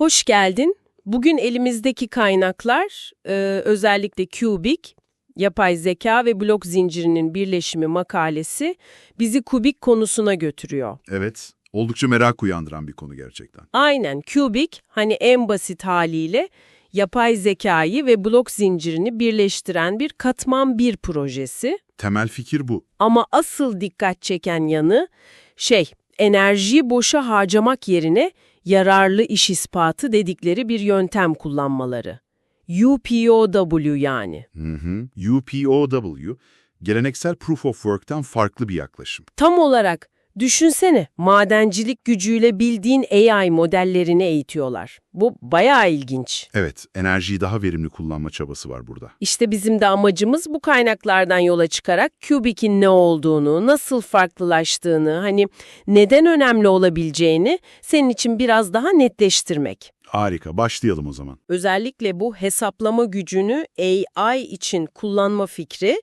Hoş geldin. Bugün elimizdeki kaynaklar e, özellikle Cubic, yapay zeka ve blok zincirinin birleşimi makalesi bizi kubik konusuna götürüyor. Evet, oldukça merak uyandıran bir konu gerçekten. Aynen Cubic hani en basit haliyle yapay zekayı ve blok zincirini birleştiren bir katman bir projesi. Temel fikir bu. Ama asıl dikkat çeken yanı şey, enerjiyi boşa harcamak yerine yararlı iş ispatı dedikleri bir yöntem kullanmaları. UPOW yani. Hı hı. UPOW, geleneksel Proof of Work'tan farklı bir yaklaşım. Tam olarak düşünsene madencilik gücüyle bildiğin AI modellerini eğitiyorlar. Bu bayağı ilginç. Evet, enerjiyi daha verimli kullanma çabası var burada. İşte bizim de amacımız bu kaynaklardan yola çıkarak Cubic'in ne olduğunu, nasıl farklılaştığını, hani neden önemli olabileceğini senin için biraz daha netleştirmek. Harika, başlayalım o zaman. Özellikle bu hesaplama gücünü AI için kullanma fikri,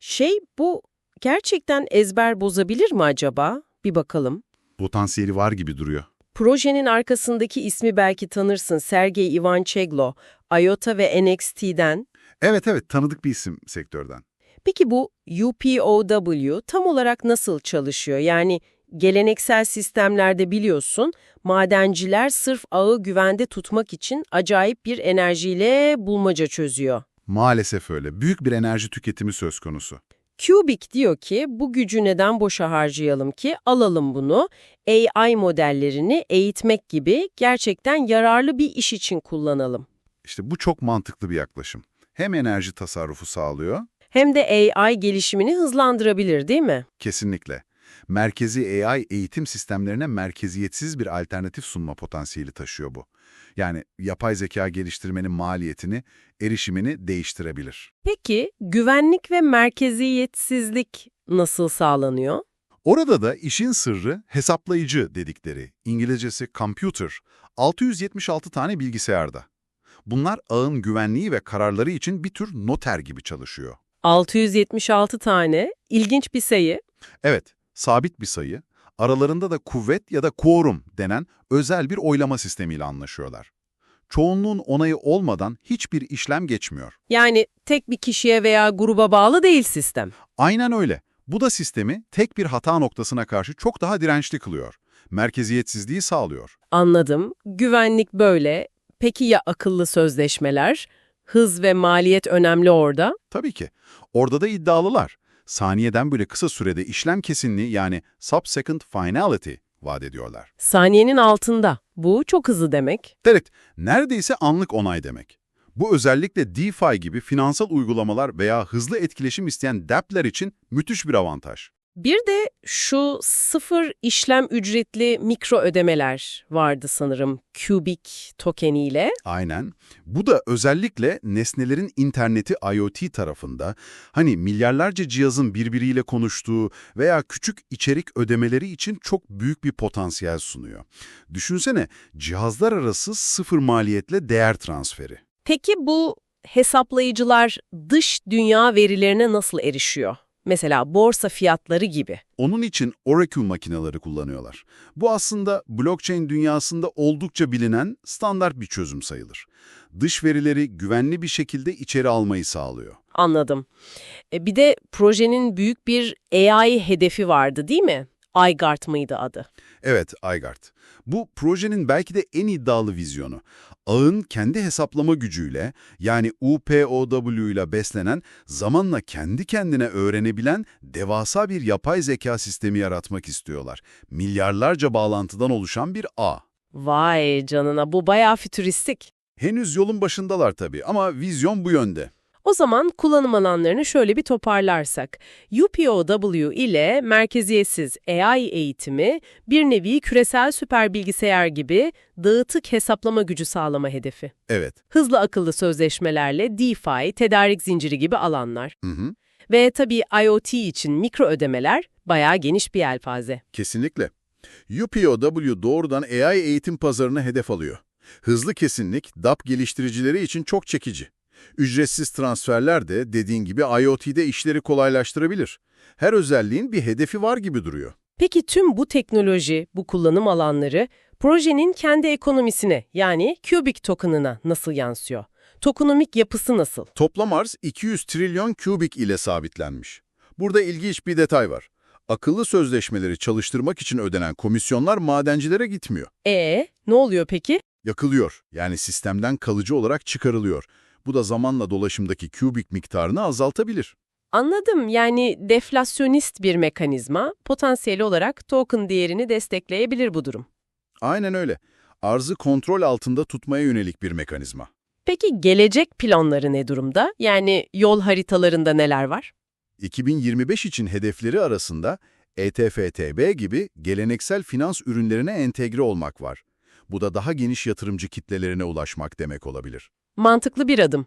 şey bu gerçekten ezber bozabilir mi acaba? Bir bakalım. Potansiyeli var gibi duruyor. Projenin arkasındaki ismi belki tanırsın Sergey Ivancheglo, IOTA ve NXT'den. Evet evet, tanıdık bir isim sektörden. Peki bu UPOW tam olarak nasıl çalışıyor? Yani geleneksel sistemlerde biliyorsun madenciler sırf ağı güvende tutmak için acayip bir enerjiyle bulmaca çözüyor. Maalesef öyle. Büyük bir enerji tüketimi söz konusu. Cubic diyor ki bu gücü neden boşa harcayalım ki alalım bunu AI modellerini eğitmek gibi gerçekten yararlı bir iş için kullanalım. İşte bu çok mantıklı bir yaklaşım. Hem enerji tasarrufu sağlıyor, Hem de AI gelişimini hızlandırabilir değil mi? kesinlikle. Merkezi AI eğitim sistemlerine merkeziyetsiz bir alternatif sunma potansiyeli taşıyor bu. Yani yapay zeka geliştirmenin maliyetini, erişimini değiştirebilir. Peki güvenlik ve merkeziyetsizlik nasıl sağlanıyor? Orada da işin sırrı hesaplayıcı dedikleri, İngilizcesi computer, 676 tane bilgisayarda. Bunlar ağın güvenliği ve kararları için bir tür noter gibi çalışıyor. 676 tane, ilginç bir sayı. Evet, sabit bir sayı, aralarında da kuvvet ya da quorum denen özel bir oylama sistemiyle anlaşıyorlar. Çoğunluğun onayı olmadan hiçbir işlem geçmiyor. Yani tek bir kişiye veya gruba bağlı değil sistem. Aynen öyle. Bu da sistemi tek bir hata noktasına karşı çok daha dirençli kılıyor. Merkeziyetsizliği sağlıyor. Anladım. Güvenlik böyle. Peki ya akıllı sözleşmeler? Hız ve maliyet önemli orada. Tabii ki. Orada da iddialılar. Saniyeden böyle kısa sürede işlem kesinliği yani sub-second finality vaat ediyorlar. Saniyenin altında. Bu çok hızlı demek. Evet, neredeyse anlık onay demek. Bu özellikle DeFi gibi finansal uygulamalar veya hızlı etkileşim isteyen dApp'ler için müthiş bir avantaj. Bir de şu sıfır işlem ücretli mikro ödemeler vardı sanırım Cubic tokeniyle. Aynen. Bu da özellikle nesnelerin interneti IoT tarafında hani milyarlarca cihazın birbiriyle konuştuğu veya küçük içerik ödemeleri için çok büyük bir potansiyel sunuyor. Düşünsene cihazlar arası sıfır maliyetle değer transferi. Peki bu hesaplayıcılar dış dünya verilerine nasıl erişiyor? Mesela borsa fiyatları gibi. Onun için Oracle makineleri kullanıyorlar. Bu aslında blockchain dünyasında oldukça bilinen standart bir çözüm sayılır. Dış verileri güvenli bir şekilde içeri almayı sağlıyor. Anladım. E, bir de projenin büyük bir AI hedefi vardı değil mi? iGuard mıydı adı? Evet, iGuard. Bu projenin belki de en iddialı vizyonu. Ağın kendi hesaplama gücüyle yani UPOW ile beslenen, zamanla kendi kendine öğrenebilen devasa bir yapay zeka sistemi yaratmak istiyorlar. Milyarlarca bağlantıdan oluşan bir ağ. Vay canına bu bayağı fütüristik. Henüz yolun başındalar tabii ama vizyon bu yönde. O zaman kullanım alanlarını şöyle bir toparlarsak, UPOW ile merkeziyetsiz AI eğitimi bir nevi küresel süper bilgisayar gibi dağıtık hesaplama gücü sağlama hedefi. Evet. Hızlı akıllı sözleşmelerle DeFi, tedarik zinciri gibi alanlar. Hı hı. Ve tabii IoT için mikro ödemeler bayağı geniş bir yelpaze. Kesinlikle. UPOW doğrudan AI eğitim pazarına hedef alıyor. Hızlı kesinlik, DAP geliştiricileri için çok çekici. Ücretsiz transferler de dediğin gibi IoT'de işleri kolaylaştırabilir. Her özelliğin bir hedefi var gibi duruyor. Peki tüm bu teknoloji, bu kullanım alanları projenin kendi ekonomisine yani Cubic token'ına nasıl yansıyor? Tokenomik yapısı nasıl? Toplam arz 200 trilyon kübik ile sabitlenmiş. Burada ilginç bir detay var. Akıllı sözleşmeleri çalıştırmak için ödenen komisyonlar madencilere gitmiyor. E ne oluyor peki? Yakılıyor, yani sistemden kalıcı olarak çıkarılıyor. Bu da zamanla dolaşımdaki kübik miktarını azaltabilir. Anladım. Yani deflasyonist bir mekanizma potansiyel olarak token değerini destekleyebilir bu durum. Aynen öyle. Arzı kontrol altında tutmaya yönelik bir mekanizma. Peki gelecek planları ne durumda? Yani yol haritalarında neler var? 2025 için hedefleri arasında ETFTB gibi geleneksel finans ürünlerine entegre olmak var. Bu da daha geniş yatırımcı kitlelerine ulaşmak demek olabilir. Mantıklı bir adım.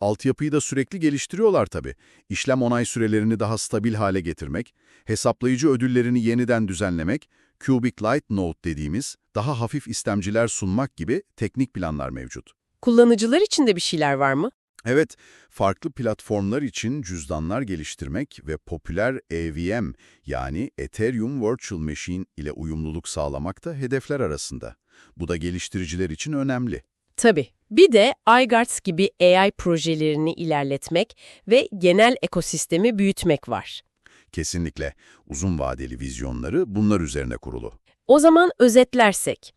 Altyapıyı da sürekli geliştiriyorlar tabii. İşlem onay sürelerini daha stabil hale getirmek, hesaplayıcı ödüllerini yeniden düzenlemek, Cubic Light Note dediğimiz daha hafif istemciler sunmak gibi teknik planlar mevcut. Kullanıcılar için de bir şeyler var mı? Evet, farklı platformlar için cüzdanlar geliştirmek ve popüler EVM yani Ethereum Virtual Machine ile uyumluluk sağlamak da hedefler arasında. Bu da geliştiriciler için önemli. Tabii. Bir de iGuards gibi AI projelerini ilerletmek ve genel ekosistemi büyütmek var. Kesinlikle uzun vadeli vizyonları bunlar üzerine kurulu. O zaman özetlersek,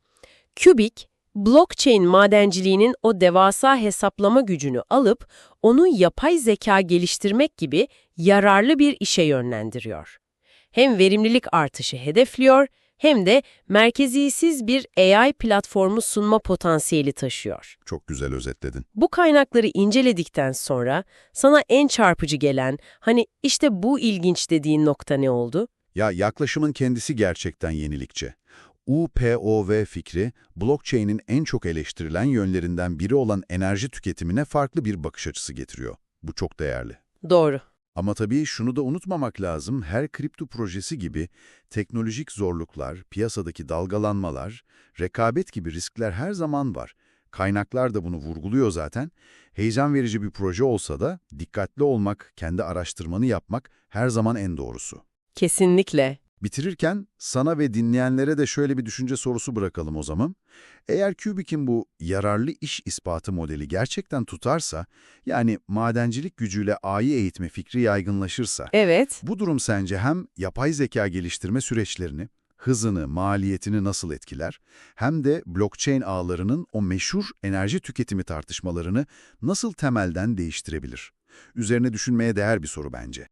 Cubic, blockchain madenciliğinin o devasa hesaplama gücünü alıp onu yapay zeka geliştirmek gibi yararlı bir işe yönlendiriyor. Hem verimlilik artışı hedefliyor hem de merkezisiz bir AI platformu sunma potansiyeli taşıyor. Çok güzel özetledin. Bu kaynakları inceledikten sonra sana en çarpıcı gelen, hani işte bu ilginç dediğin nokta ne oldu? Ya yaklaşımın kendisi gerçekten yenilikçi. UPOV fikri, blockchain'in en çok eleştirilen yönlerinden biri olan enerji tüketimine farklı bir bakış açısı getiriyor. Bu çok değerli. Doğru. Ama tabii şunu da unutmamak lazım, her kripto projesi gibi teknolojik zorluklar, piyasadaki dalgalanmalar, rekabet gibi riskler her zaman var. Kaynaklar da bunu vurguluyor zaten. Heyecan verici bir proje olsa da dikkatli olmak, kendi araştırmanı yapmak her zaman en doğrusu. Kesinlikle. Bitirirken sana ve dinleyenlere de şöyle bir düşünce sorusu bırakalım o zaman. Eğer Cubic'in bu yararlı iş ispatı modeli gerçekten tutarsa, yani madencilik gücüyle A'yı eğitme fikri yaygınlaşırsa, Evet. bu durum sence hem yapay zeka geliştirme süreçlerini, hızını, maliyetini nasıl etkiler, hem de blockchain ağlarının o meşhur enerji tüketimi tartışmalarını nasıl temelden değiştirebilir? Üzerine düşünmeye değer bir soru bence.